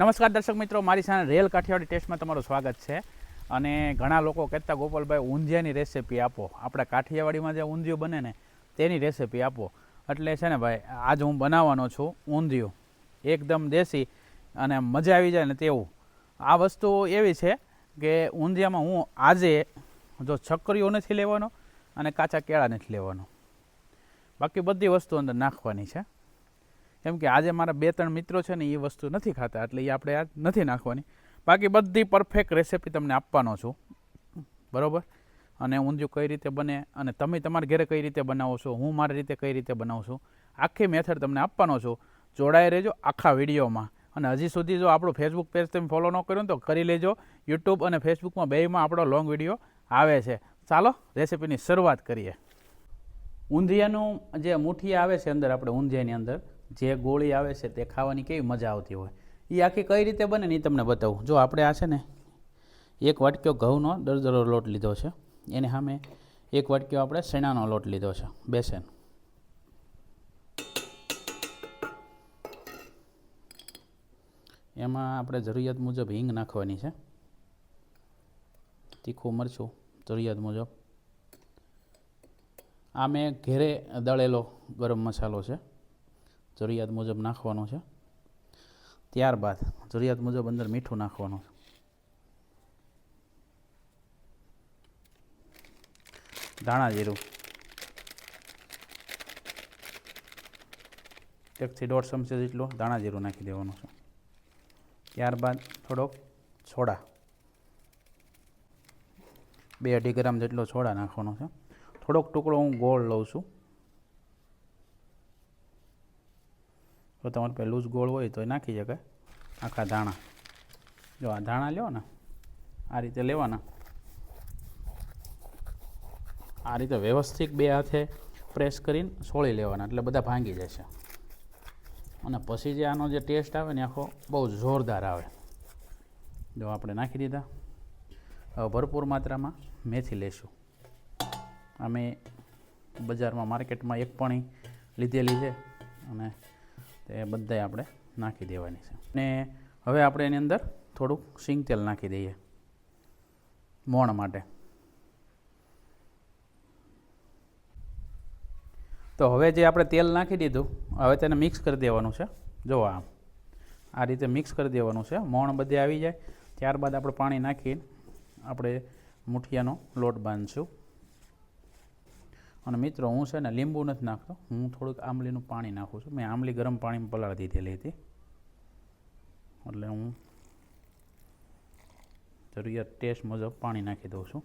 નમસ્કાર દર્શક મિત્રો, મારી સામે રેલ કાઠિયાવાડી ટેસ્ટમાં તમારું સ્વાગત છે. અને ઘણા લોકો કહેતા, ગોપાલભાઈ, ઊંધિયાની રેસીપી આપો. આપણે કાઠિયાવાડીમાં જે ઊંધિયું બને ને, તેની રેસીપી આપો. એટલે છે ને ભાઈ, આજ હું બનાવવાનો છું ઊંધિયું. એકદમ દેશી અને મજા આવી જાય ને તેવું. આ વસ્તુ એવી છે કે ઊંધિયામાં હું આજે જો છકરીઓ નથી લેવાનો અને કાચા કેળા નથી લેવાનો. બાકી બધી વસ્તુ અંદર નાખવાની છે. કેમ કે આજે મારા બે ત્રણ મિત્રો છે ને એ વસ્તુ નથી ખાતા, એટલે એ આપણે આ નથી નાખવાની. બાકી બધી પરફેક્ટ રેસીપી તમને આપવાનો છું. બરાબર? અને ઊંધિયું કઈ રીતે બને અને તમે તમારા ઘરે કઈ રીતે બનાવો છો, હું મારી રીતે કઈ રીતે બનાવું છું, આખી મેથડ તમને આપવાનો છું. જોડાઈ રહેજો આખા વિડીયોમાં. અને હજી સુધી જો આપણું ફેસબુક પેજ તમે ફોલો ન કર્યો તો કરી લેજો. યુટ્યુબ અને ફેસબુકમાં બેમાં આપણો લોંગ વીડિયો આવે છે. ચાલો રેસીપીની શરૂઆત કરીએ. ઊંધિયાનું જે મુઠિયા આવે છે અંદર, આપણે ઊંધિયાની અંદર જે ગોળી આવે છે તે ખાવાની કેવી મજા આવતી હોય. એ આખી કઈ રીતે બને ને એ તમને બતાવું. જો આપણે આ છે ને, એક વાટક્યો ઘઉંનો દરદરો લોટ લીધો છે. એને સામે એક વાટક્યો આપણે શેણાનો લોટ લીધો છે. બેસન. એમાં આપણે જરૂરિયાત મુજબ હિંગ નાખવાની છે. તીખું મરચું જરૂરિયાત મુજબ. આ મેં ઘેરે દળેલો ગરમ મસાલો છે. જરૂરિયાત મુજબ નાખવાનો છે. ત્યારબાદ જરૂરિયાત મુજબ અંદર મીઠું નાખવાનું છે. ધાણા જીરું. એકથી દોઢ ચમચી જેટલો ધાણા જીરું નાખી દેવાનું છે. ત્યારબાદ થોડોક સોડા. બે અઢી ગ્રામ જેટલો સોડા નાખવાનો છે. થોડોક ટુકડો હું ગોળ લઉં છું. જો તમારે પાસે લૂઝ ગોળ હોય તો એ નાખી શકાય. આખા ધાણા. જો આ ધાણા લ્યો ને, આ રીતે લેવાના. આ રીતે વ્યવસ્થિત બે હાથે પ્રેસ કરીને સોળી લેવાના, એટલે બધા ભાંગી જશે. અને પછી જે આનો જે ટેસ્ટ આવે ને આખો બહુ જોરદાર આવે. જો આપણે નાખી દીધા. હવે ભરપૂર માત્રામાં મેથી લેશું. અમે બજારમાં માર્કેટમાં એક પણી લીધેલી છે અને તે બધાય આપણે નાખી દેવાની છે. ને હવે આપણે એની અંદર થોડુંક સિંગ તેલ નાખી દઈએ મોણ માટે. તો હવે જે આપણે તેલ નાખી દીધું, હવે તેને મિક્સ કરી દેવાનું છે. જો આમ, આ રીતે મિક્સ કરી દેવાનું છે. મોણ બધે આવી જાય. ત્યારબાદ આપણે પાણી નાખીને આપણે મુઠિયાનો લોટ બાંધશું. અને મિત્રો, હું છે ને લીંબુ નથી નાખતો. હું થોડુંક આંબલીનું પાણી નાખું છું. મેં આંબલી ગરમ પાણીમાં પલાળી દીધેલી હતી. એટલે હું જરૂરિયાત ટેસ્ટ મુજબ પાણી નાખી દઉં છું.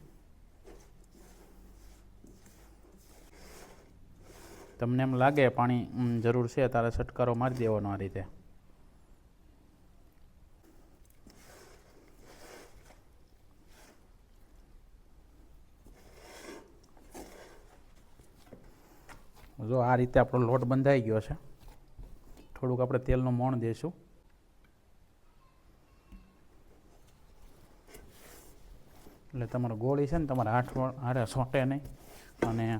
તમને એમ લાગે પાણી જરૂર છે, તારે છટકારો મારી દેવાનો આ રીતે. જો આ રીતે આપણો લોટ બંધાઈ ગયો છે. થોડુંક આપણે તેલનું મોણ દઈશું એટલે તમારો ગોળી છે ને તમારે આઠ હારે સોંટે નહીં. અને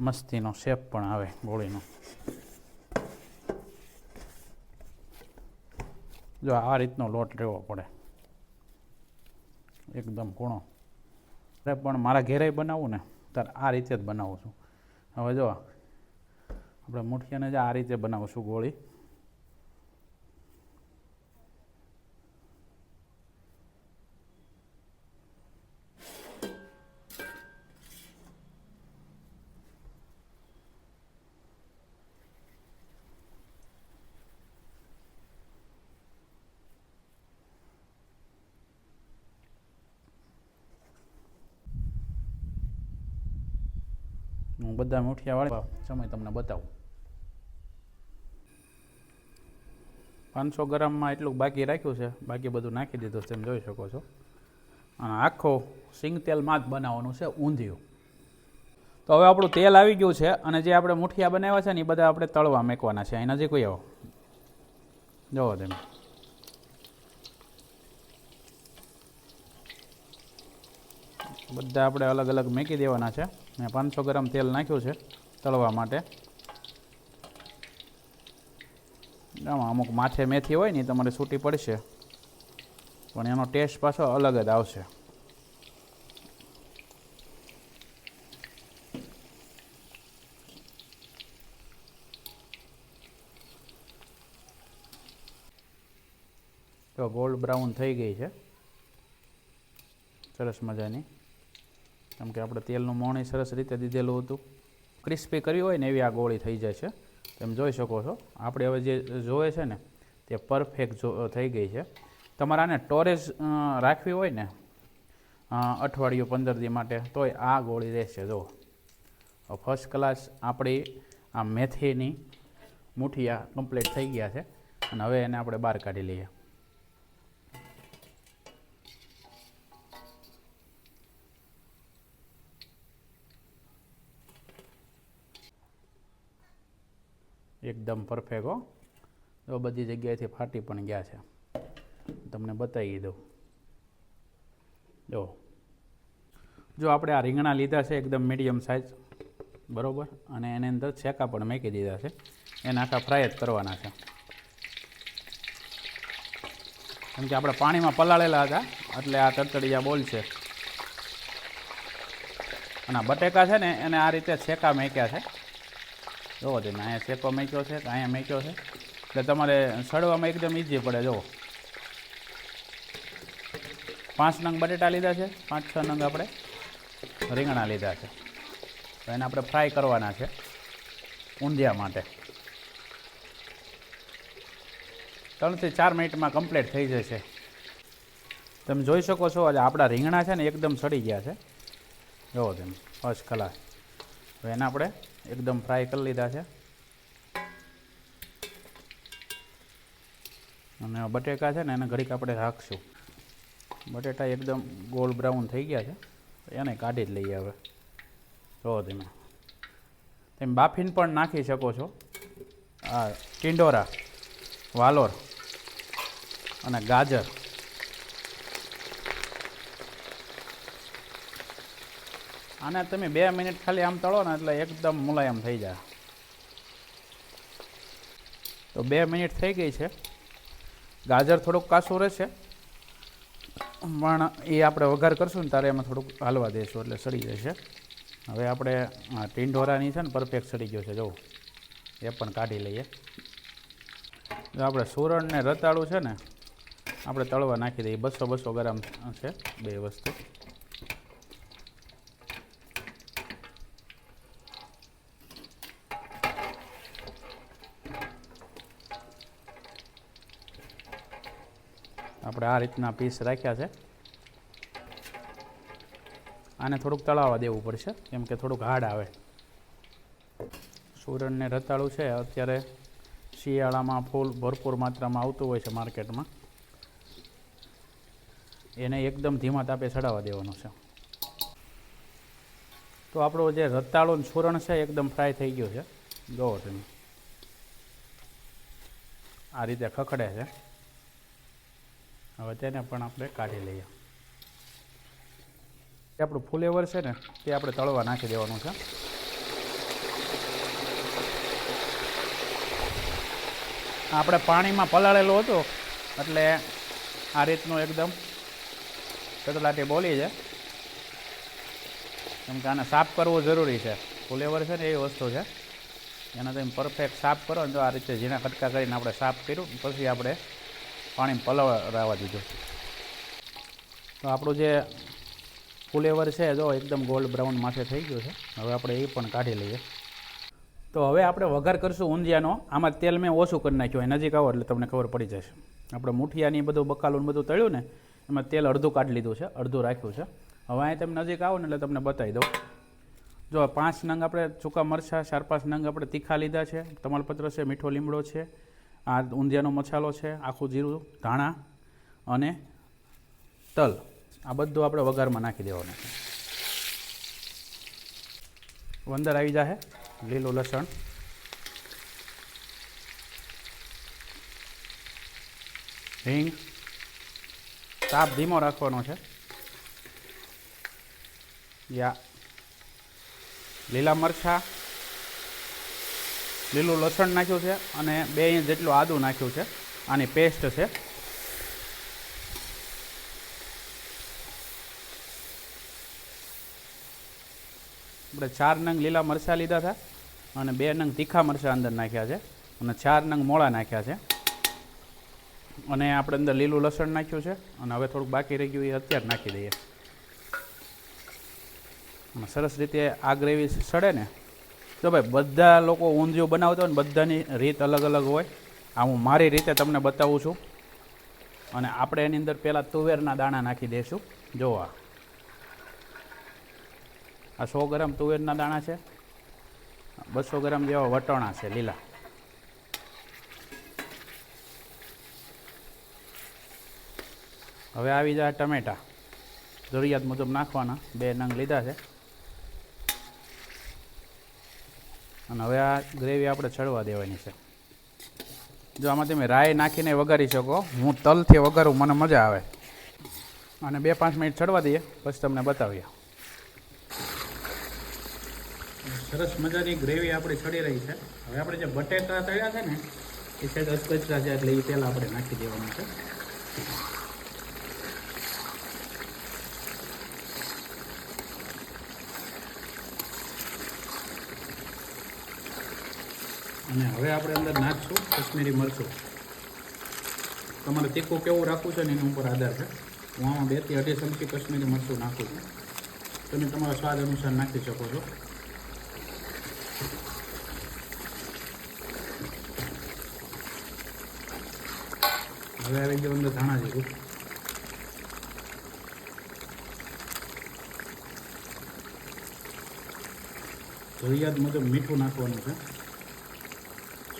મસ્તીનો શેપ પણ આવે ગોળીનો. જો આ રીતનો લોટ રહેવો પડે. એકદમ કૂણો. અરે પણ મારા ઘેરે બનાવું ને ત્યારે આ રીતે જ બનાવું છું. હવે જો આપણે મુઠિયાને જ આ રીતે બનાવશું ગોળી. હું બધા મુઠિયા વાળા સમય તમને બતાવું. પાંચસો ગ્રામમાં એટલું બાકી રાખ્યું છે. બાકી બધું નાખી દીધું તમે જોઈ શકો છો. અને આખો સિંગ તેલમાં જ બનાવવાનું છે, ઊંધિયું. તો હવે આપણું તેલ આવી ગયું છે અને જે આપણે મુઠિયા બનાવ્યા છે ને, એ બધા આપણે તળવા મેકવાના છે. અહીં નજીક આવો. જુઓ તમે. બધા આપણે અલગ અલગ મેકી દેવાના છે. મેં પાંચસો ગ્રામ તેલ નાખ્યું છે તળવા માટે. આમાં અમુક માથે મેથી હોય ને તમારે છૂટી પડશે. પણ એનો ટેસ્ટ પાછો અલગ જ આવશે. તો ગોલ્ડ બ્રાઉન થઈ ગઈ છે. સરસ મજાની. કેમ કે આપણે તેલનું મોણી સરસ રીતે દીધેલું હતું. ક્રિસ્પી કર્યું હોય ને એવી આ ગોળી થઈ જાય છે. તમે જોઈ શકો છો. આપણે હવે જે જોવે છે ને, તે પરફેક્ટ જો થઈ ગઈ છે. તમારે આને ટોરેજ રાખવી હોય ને અઠવાડિયું પંદર દી માટે, તોય આ ગોળી રહેશે જો ફર્સ્ટ ક્લાસ આપણી આ મેથીની મુઠિયા કમ્પ્લીટ થઈ ગયા છે. અને હવે એને આપણે બહાર કાઢી લઈએ. એકદમ પરફેક્ટ હો. તો બધી જગ્યાએથી ફાટી પણ ગયા છે. તમને બતાવી દઉં. જો. જો આપણે આ રીંગણા લીધા છે એકદમ મીડિયમ સાઇઝ બરોબર? અને એની અંદર છેકા પણ મેકી દીધા છે. એને આખા ફ્રાય જ કરવાના છે. કેમ કે આપણે પાણીમાં પલાળેલા હતા, એટલે આ તડતડિયા બોલ છે. અને બટેકા છે ને, એને આ રીતે છેકા મેક્યા છે. જોવો તમે અહીંયા શેપમાં મૂક્યો છે? અહીંયા મૂક્યો છે? એટલે તમારે સડવામાં એકદમ ઈઝી પડે, જુઓ. પાંચ નંગ બટેટા લીધા છે, પાંચ છ નંગ આપણે રીંગણા લીધા છે. તો એને આપણે ફ્રાય કરવાના છે, ઊંધિયા માટે. ત્રણથી ચાર મિનિટમાં કમ્પ્લીટ થઈ જશે. તમે જોઈ શકો છો, આજે આપણા રીંગણા છે ને, એકદમ સડી ગયા છે. જુઓ તમે ફર્સ્ટ ક્લાસ હવે એને આપણે એકદમ ફ્રાય કરી લીધા છે. અને બટેકા છે ને એને ઘડીક આપણે રાખશું. બટેટા એકદમ ગોલ્ડ બ્રાઉન થઈ ગયા છે. એને કાઢી જ લઈએ હવે. જો તમે તમે બાફીને પણ નાખી શકો છો. આ ટિંડોરા, વાલોર અને ગાજર. આને તમે બે મિનિટ ખાલી આમ તળો ને એટલે એકદમ મુલાયમ થઈ જાય. તો બે મિનિટ થઈ ગઈ છે. ગાજર થોડુંક કાસું રહેશે. પણ એ આપણે વઘાર કરશું ને ત્યારે એમાં થોડુંક હાલવા દઈશું એટલે સડી જશે. હવે આપણે ટીંઢોરાની છે ને પરફેક્ટ સડી ગયો છે, જવું. એ પણ કાઢી લઈએ. જો આપણે સુરણ ને રતાળું છે ને, આપણે તળવા નાખી દઈએ. બસો બસો ગ્રામ છે બે વસ્તુ. આપણે આ રીતના પીસ રાખ્યા છે. આને થોડુંક તળાવવા દેવું પડશે, કેમ કે થોડુંક હાર્ડ આવે. સુરણને રતાળું છે, અત્યારે શિયાળામાં ફૂલ ભરપૂર માત્રામાં આવતું હોય છે માર્કેટમાં. એને એકદમ ધીમા તાપે ચડાવવા દેવાનું છે. તો આપણો જે રતાળું સુરણ છે એકદમ ફ્રાય થઈ ગયું છે. જોવો તમે. આ રીતે ખખડે છે. હવે તેને પણ આપણે કાઢી લઈએ. જે આપણું ફુલેવર છે ને, તે આપણે તળવા નાખી દેવાનું છે. આપણે પાણીમાં પલાળેલો હતો, એટલે આ રીતનું એકદમ કટલાટી બોલી છે. કેમ કે આને સાફ કરવું જરૂરી છે. ફુલેવર છે ને એવી વસ્તુ છે. એને તમે પરફેક્ટ સાફ કરો ને તો આ રીતે ઝીણા કટકા કરીને આપણે સાફ કર્યું, પછી આપણે પાણી પલવરાવા દીધું. તો આપણું જે ફુલેવર છે જો એકદમ ગોલ્ડ બ્રાઉન માથે થઈ ગયું છે. હવે આપણે એ પણ કાઢી લઈએ. તો હવે આપણે વઘાર કરશું ઊંધિયાનો. આમાં તેલ મેં ઓછું કરી નાખ્યું. હોય નજીક આવો એટલે તમને ખબર પડી જશે. આપણે મુઠિયાની બધું બકાલું બધું તળ્યું ને, એમાં તેલ અડધું કાઢી લીધું છે, અડધું રાખ્યું છે. હવે અહીં તમે નજીક આવો ને એટલે તમને બતાવી દઉં. જો પાંચ નંગ આપણે સૂકા મરચાં, ચાર પાંચ નંગ આપણે તીખા લીધા છે. તમાલપત્ર છે, મીઠો લીમડો છે આ ઊંધિયાનો મસાલો છે, આખું જીરું, ધાણા અને તલ. આ બધું આપણે વઘારમાં નાખી દેવાનું છે. અંદર આવી જાય લીલું લસણ. હિંગ. તાપ ધીમો રાખવાનો છે. યા લીલા મરચાં. લીલું લસણ નાખ્યું છે અને બે ઇંચ જેટલું આદું નાખ્યું છે. આની પેસ્ટ છે. આપણે ચાર નંગ લીલા મરચાં લીધા હતા અને બે નંગ તીખા મરચાં અંદર નાખ્યા છે અને ચાર નંગ મોળા નાખ્યા છે. અને આપણે અંદર લીલું લસણ નાખ્યું છે અને હવે થોડુંક બાકી રહી ગયું એ અત્યારે નાખી દઈએ. સરસ રીતે આ ગ્રેવી સડે ને જો ભાઈ, બધા લોકો ઊંધિયું બનાવતા હોય ને બધાની રીત અલગ અલગ હોય. આ હું મારી રીતે તમને બતાવું છું. અને આપણે એની અંદર પહેલાં તુવેરના દાણા નાખી દઈશું. જો આ. આ સો ગ્રામ તુવેરના દાણા છે. બસો ગ્રામ જેવા વટોણા છે, લીલા. હવે આવી જાય ટમેટા. જરૂરિયાત મુજબ નાખવાના. બે નંગ લીધા છે. અને હવે આ ગ્રેવી આપણે ચડવા દેવાની છે. જો આમાં તમે રાઈ નાખીને વઘારી શકો, હું તલથી વઘારું, મને મજા આવે. અને બે પાંચ મિનિટ ચડવા દઈએ, પછી તમને બતાવીએ. સરસ મજાની ગ્રેવી આપણી ચડી રહી છે. હવે આપણે જે બટેટા તળ્યા છે ને, એ છે અચકચરા છે એટલે એ પહેલાં આપણે નાખી દેવાનું છે. અને હવે આપણે અંદર નાખશું, કશ્મીરી મરચું. તમારે તીખું કેવું રાખવું છે ને એની ઉપર આધાર છે. હું આમાં બેથી અઢી ચમચી કશ્મીરી મરચું નાખું છું. તમે તમારા સ્વાદ અનુસાર નાખી શકો છો. હવે આવી ગયો અંદર ધાણા જીરું. જરૂરિયાત મુજબ મીઠું નાખવાનું છે.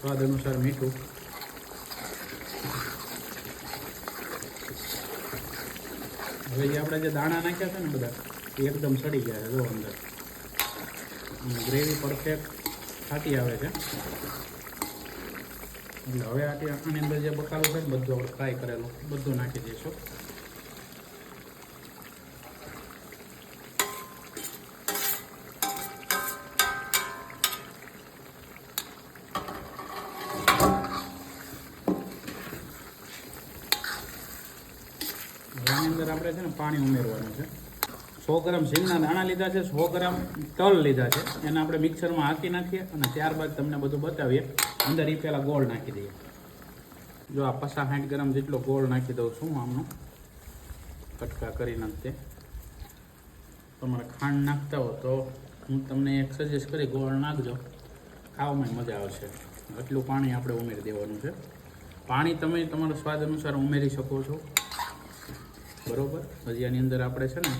સ્વાદ અનુસાર મીઠું. હવે જે આપણે જે દાણા નાખ્યા છે ને બધા, એ એકદમ સડી ગયા છે, જો અંદર. ગ્રેવી પરફેક્ટ ફાટી આવે છે. એટલે હવે આની અંદર જે બકાલું છે ને બધું આપણે ફ્રાય કરેલું, બધું નાખી દઈશું. આની અંદર આપણે છે ને પાણી ઉમેરવાનું છે. સો ગ્રામ સિંગના દાણા લીધા છે, સો ગ્રામ તલ લીધા છે. એને આપણે મિક્સરમાં હાંકી નાખીએ અને ત્યારબાદ તમને બધું બતાવીએ. અંદર એ પહેલાં ગોળ નાખી દઈએ. જો આ પચાસ સાઠ ગ્રામ જેટલો ગોળ નાખી દઉં છું આમનો. કટકા કરી નાખતે તમારે ખાંડ નાખતા હો તો હું તમને એક સજેસ્ટ કરી ગોળ નાખજો. ખાવામાં મજા આવશે. એટલું પાણી આપણે ઉમેરી દેવાનું છે. પાણી તમે તમારા સ્વાદ અનુસાર ઉમેરી શકો છો. બરોબર? હજી આની અંદર આપણે છે ને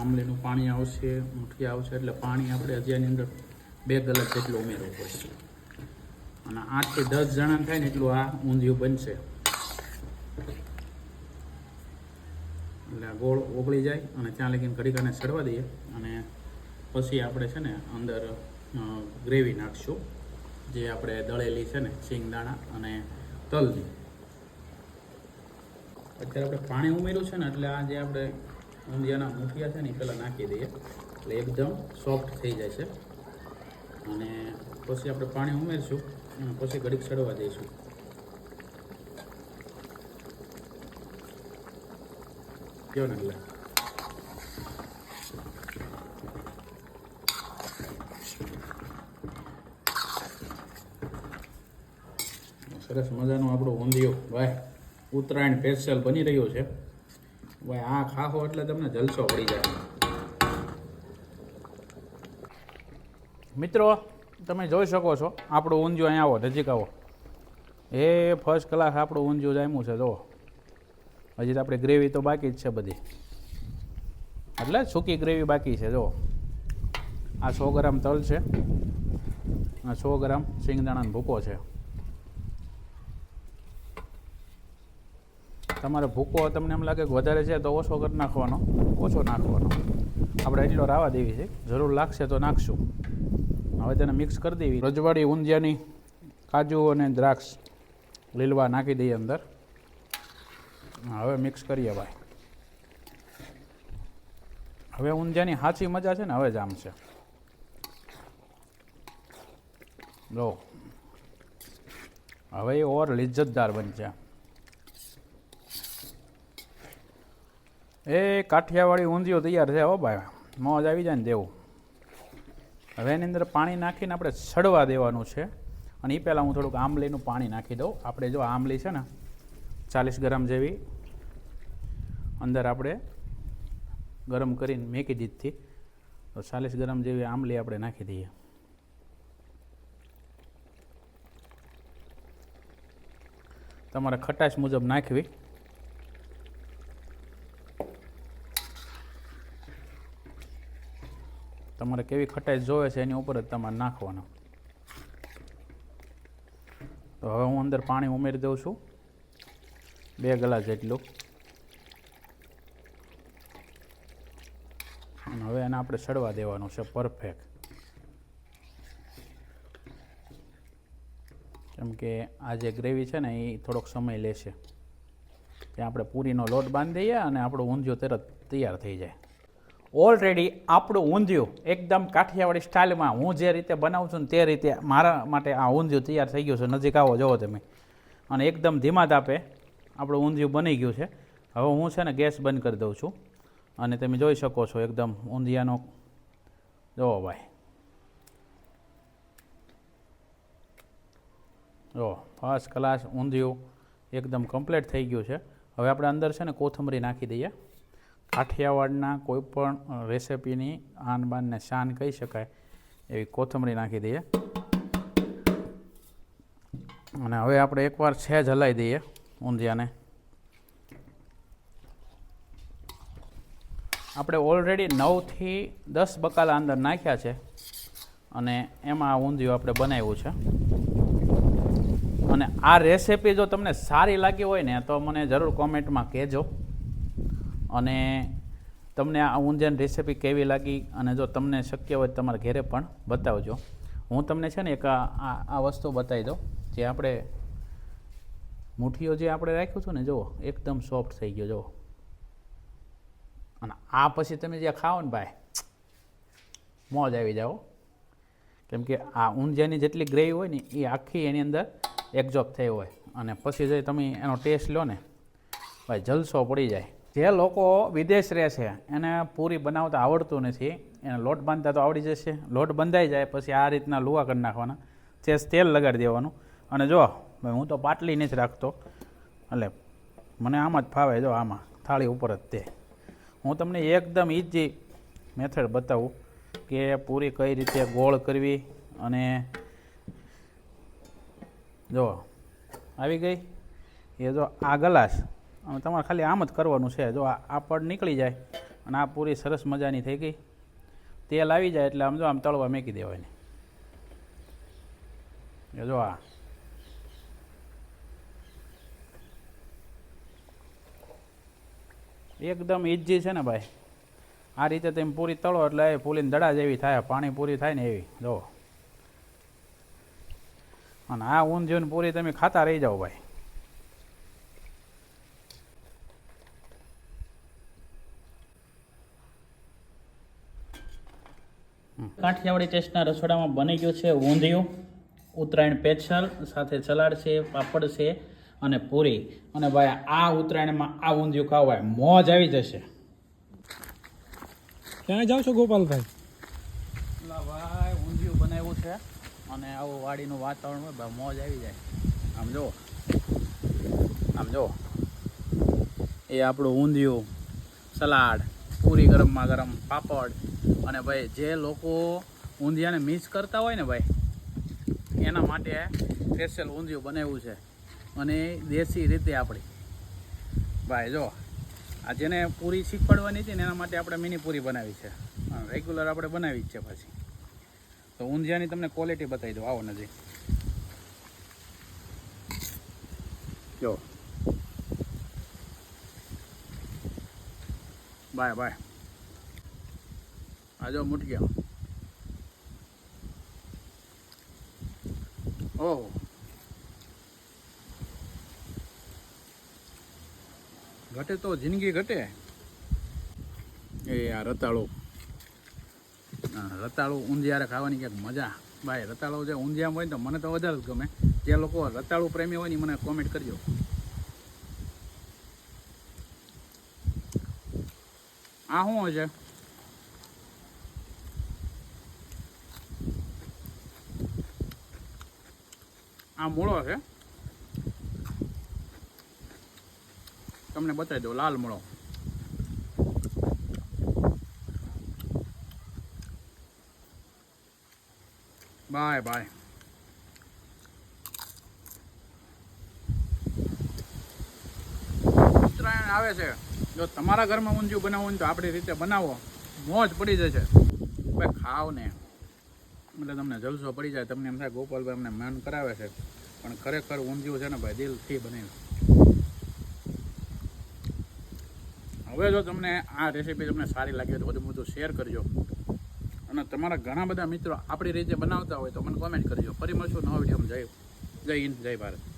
આમલીનું પાણી આવશે મુઠી આવશે, એટલે પાણી આપણે હજી અંદર બે કલાક જેટલું ઉમેરવું પડશે. અને આઠથી દસ જણા થાય ને એટલું આ ઊંધિયું બનશે. એટલે આ ગોળ ઓગળી જાય અને ત્યાં લગીને ઘડીકાને સડવા દઈએ અને પછી આપણે છે ને અંદર ગ્રેવી નાખશું, જે આપણે દળેલી છે ને સિંગદાણા અને તલની. અત્યારે આપણે પાણી ઉમેર્યું છે ને, એટલે આ જે આપણે ઊંધિયાના મૂઠિયા છે ને, એ પહેલાં નાખી દઈએ. એટલે એકદમ સોફ્ટ થઈ જાય છે. અને પછી આપણે પાણી ઉમેરશું અને પછી ઘડીક ચડવા દઈશું. કયો ને એટલે? સરસ મજાનું આપણો ઊંધિયો. ભાઈ ઉત્તરાયણ સ્પેશિયલ બની રહ્યું છે. ભાઈ આ ખાખો એટલે તમને જલસો પડી જાય. મિત્રો, તમે જોઈ શકો છો, આપણું ઊંધિયું અહીંયા આવો, નજીક આવો. એ ફર્સ્ટ ક્લાસ આપણું ઊંધિયું જામ્યું છે, જુઓ. હજી તો આપણે ગ્રેવી તો બાકી જ છે બધી. એટલે સૂકી ગ્રેવી બાકી છે, જુઓ. આ સો ગ્રામ તલ છે. આ સો ગ્રામ સિંગદાણાનો ભૂકો છે. તમારે ભૂકો તમને એમ લાગે કે વધારે છે તો ઓછો કરી નાખવાનો, ઓછો નાખવાનો. આપણે એટલો રાવા દેવી છે. જરૂર લાગશે તો નાખશું. હવે તેને મિક્સ કરી દેવી. રજવાડી, ઊંધિયાની, કાજુ અને દ્રાક્ષ લીલવા નાખી દઈએ અંદર. હવે મિક્સ કરીએ ભાઈ. હવે ઊંધિયાની સાચી મજા છે ને હવે જ આમ છે. લો હવે એ ઓર લિજ્જતદાર બનશે. એ કાઠિયાવાડી ઊંધિયું તૈયાર છે હો ભાઈ. મોજ આવી જાય ને દેવું. હવે એની અંદર પાણી નાખીને આપણે સડવા દેવાનું છે. અને એ પહેલાં હું થોડુંક આંબલીનું પાણી નાખી દઉં. આપણે જો આંબલી છે ને, ચાલીસ ગ્રામ જેવી અંદર આપણે ગરમ કરીને મેકી દીધી તો ચાલીસ ગ્રામ જેવી આંબલી આપણે નાખી દઈએ. તમારે ખટાશ મુજબ નાખવી. તમારે કેવી ખટાશ જોવે છે એની ઉપર જ તમારે નાખવાનો. તો હવે હું અંદર પાણી ઉમેરી દઉં છું. બે ગ્લાસ જેટલું. અને હવે એને આપણે સડવા દેવાનું છે પરફેક્ટ કેમ કે આ જે ગ્રેવી છે ને એ થોડોક સમય લેશે. ત્યાં આપણે પૂરીનો લોટ બાંધી દઈએ અને આપણું ઊંધિયું તરત તૈયાર થઈ જાય. ઓલરેડી આપણું ઊંધિયું એકદમ કાઠિયાવાડી સ્ટાઇલમાં હું જે રીતે બનાવું છું તે રીતે મારા માટે આ ઊંધિયું તૈયાર થઈ ગયું છે. નજીક આવો, જુઓ તમે. અને એકદમ ધીમા તાપે આપણું ઊંધિયું બની ગયું છે. હવે હું છે ને ગેસ બંધ કરી દઉં છું. અને તમે જોઈ શકો છો એકદમ ઊંધિયાનો. જુઓ ભાઈ. જો ફર્સ્ટ ક્લાસ ઊંધિયું એકદમ કમ્પ્લીટ થઈ ગયું છે. હવે આપણે અંદર છે ને કોથમરી નાખી દઈએ. કાઠિયાવાડના કોઈ પણ રેસિપીની આન શાન કહી શકાય એવી કોથમરી નાખી દઈએ. અને હવે આપણે એકવાર સહેજ હલાવી દઈએ ઊંધિયાને. આપણે ઓલરેડી નવથી દસ બકાલા અંદર નાખ્યા છે અને એમાં આ ઊંધિયું આપણે બનાવ્યું છે. અને આ રેસિપી જો તમને સારી લાગી હોય ને, તો મને જરૂર કોમેન્ટમાં કહેજો. અને તમને આ ઊંધિયાની રેસિપી કેવી લાગી અને જો તમને શક્ય હોય તમારા ઘરે પણ બતાવજો. હું તમને છે ને એક આ, આ- વસ્તુ બતાવી દઉં. જે આપણે મુઠ્ઠીઓ જે આપણે રાખ્યું હતું ને, જુઓ, એકદમ સોફ્ટ થઈ ગયો, જુઓ. અને આ પછી તમે જે ખાઓ ને ભાઈ, મોજ આવી જાઓ કેમ કે આ ઊંધિયાની જેટલી ગ્રેવી હોય ને, એ આખી એની અંદર એક્ઝોર્બ થઈ હોય. અને પછી જે તમે એનો ટેસ્ટ લો ને, ભાઈ જલસો પડી જાય. જે લોકો વિદેશ રહે છે, એને પૂરી બનાવતા આવડતું નથી, એને લોટ બાંધતા તો આવડી જશે. લોટ બંધાઈ જાય, પછી આ રીતના લુવા કરી નાખવાના. ચેસ તેલ લગાડી દેવાનું. અને જો હું તો પાટલી નથી રાખતો. એટલે મને આમાં જ ફાવે, જો આમાં, થાળી ઉપર જ તે. હું તમને એકદમ ઇઝી મેથડ બતાવું કે પૂરી કઈ રીતે ગોળ કરવી અને જો, આવી ગઈ? એ જો આ ગલાસ. અને તમારે ખાલી આમ જ કરવાનું છે. જો આ પડ નીકળી જાય અને આ પૂરી સરસ મજાની થઈ ગઈ. તેલ આવી જાય એટલે આમ જો આમ તળવા મેકી દેવાની. જો આ. એકદમ ઇઝી છે ને ભાઈ. આ રીતે તમે પૂરી તળો એટલે એ પૂરીને દડા જેવી થાય, પાણી પૂરી થાય ને એવી. જો. અને આ ઊંધિયું પૂરી તમે ખાતા રહી જાઓ ભાઈ. કાઠિયાવાડી ટેસ્ટના રસોડામાં બની ગયું છે ઊંધિયું ઉત્તરાયણ પેછલ સાથે સલાડ છે પાપડ છે અને પૂરી. અને ભાઈ આ ઉત્તરાયણમાં આ ઊંધિયું ખાવાય. મોજ આવી જશે. ક્યાં જાવ છો ગોપાલભાઈ? ભાઈ ઊંધિયું બનાવ્યું છે. અને આવું વાડીનું વાતાવરણ હોય ભાઈ મોજ આવી જાય. આમ જો આમ જો એ આપણું ઊંધિયું સલાડ પૂરી ગરમમાં ગરમ પાપડ અને ભાઈ, જે લોકો ઊંધિયાને મિસ કરતા હોય ને ભાઈ, એના માટે સ્પેશિયલ ઊંધિયું બનાવ્યું છે. અને દેશી રીતે આપણી. ભાઈ, જો, આ જેને પૂરી શીખવાડવાની હતી ને એના માટે આપણે મિની પૂરી બનાવી છે. રેગ્યુલર આપણે બનાવી જ છે પછી. તો ઊંધિયાની તમને ક્વોલિટી બતાવી દો આવો નજીક. જો. Bye bye. આ જો ગયા ઓહો. ઘટે તો જિંદગી ઘટે. એ આ રતાળું. રતાળું ઊંધિયારે ખાવાની ક્યાંક મજા. ભાઈ, રતાળો જે ઊંધિયામાં હોય તો મને તો વધારે જ ગમે. જે લોકો રતાળુ પ્રેમી હોય ને મને કોમેન્ટ કરજો. આ શું હોય આ મૂળો છે. તમને બતાવી દઉં, લાલ મૂળો. Bye bye. ઉત્તરાયણ આવે છે. જો તમારા ઘરમાં ઊંધિયું બનાવવું તો આપણી રીતે બનાવો. મોજ પડી જશે. ભાઈ, ખાવ ને. એટલે તમને જલસો પડી જાય. તમને એમ થાય ગોપાલભાઈ અમને મન કરાવે છે. પણ ખરેખર ઊંધિયું છે ને ભાઈ, દિલથી બનાવ્યું હવે જો તમને આ રેસીપી તમને સારી લાગી હોય તો બધું બધું શેર કરજો. અને તમારા ઘણા બધા મિત્રો આપણી રીતે બનાવતા હોય તો મને કોમેન્ટ કરજો. ફરી મળશું નવા વિડીયોમાં. જય જય હિન્દ, જય ભારત.